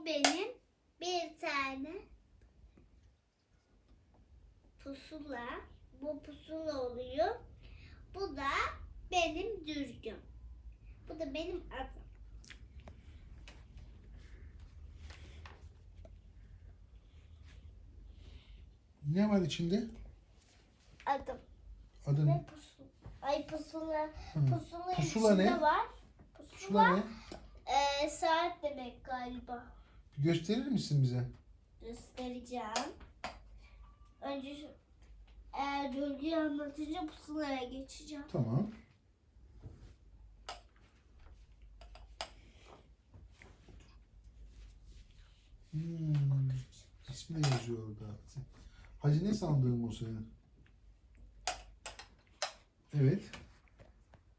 Bu benim bir tane pusula. Bu pusula oluyor. Bu da benim düzgün. Bu da benim adım. Ne var içinde? Adım. Adın Ve pusula. Ay pusula. Hı. Pusula, Pusula içinde ne? var. Pusula, Pusula ne? eee, saat demek galiba. Gösterir misin bize? göstereceğim. Önce şu, eğer döngüyü anlatınca pusulaya geçeceğim. Tamam. Hmm. İsmi yazıyor orada. Hazine sandığım o senin. Evet.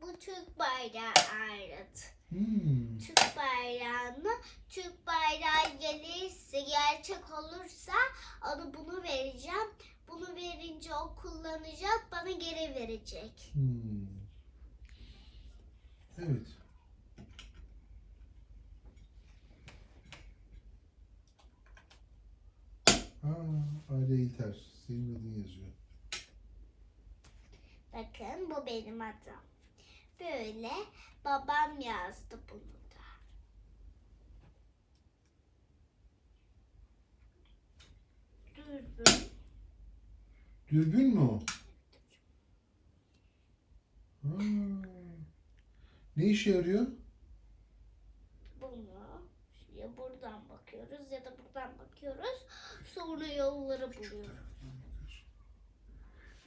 Bu Türk bayrağı ayrıt. Hmm. Türk bayrağını Türk bayrağı gerçek olursa onu bunu vereceğim. Bunu verince o kullanacak bana geri verecek. Hmm. Evet. Aa, Aile İlter. Senin adın yazıyor. Bakın bu benim adım. Böyle babam yazdı bunu da. Dürbün. Mü o? Ha. Ne işe yarıyor? bunu ya buradan bakıyoruz ya da buradan bakıyoruz. Sonra yolları buluyoruz.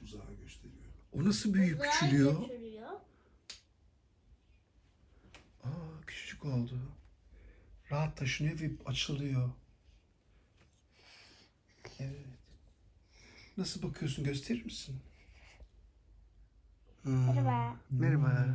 Uzağa gösteriyor. O nasıl büyüyüp Uzağa küçülüyor? götürüyor. Aa küçücük oldu. Rahat taşınıyor ve açılıyor. Evet. Nasıl bakıyorsun gösterir misin? Hmm. Merhaba. Merhaba.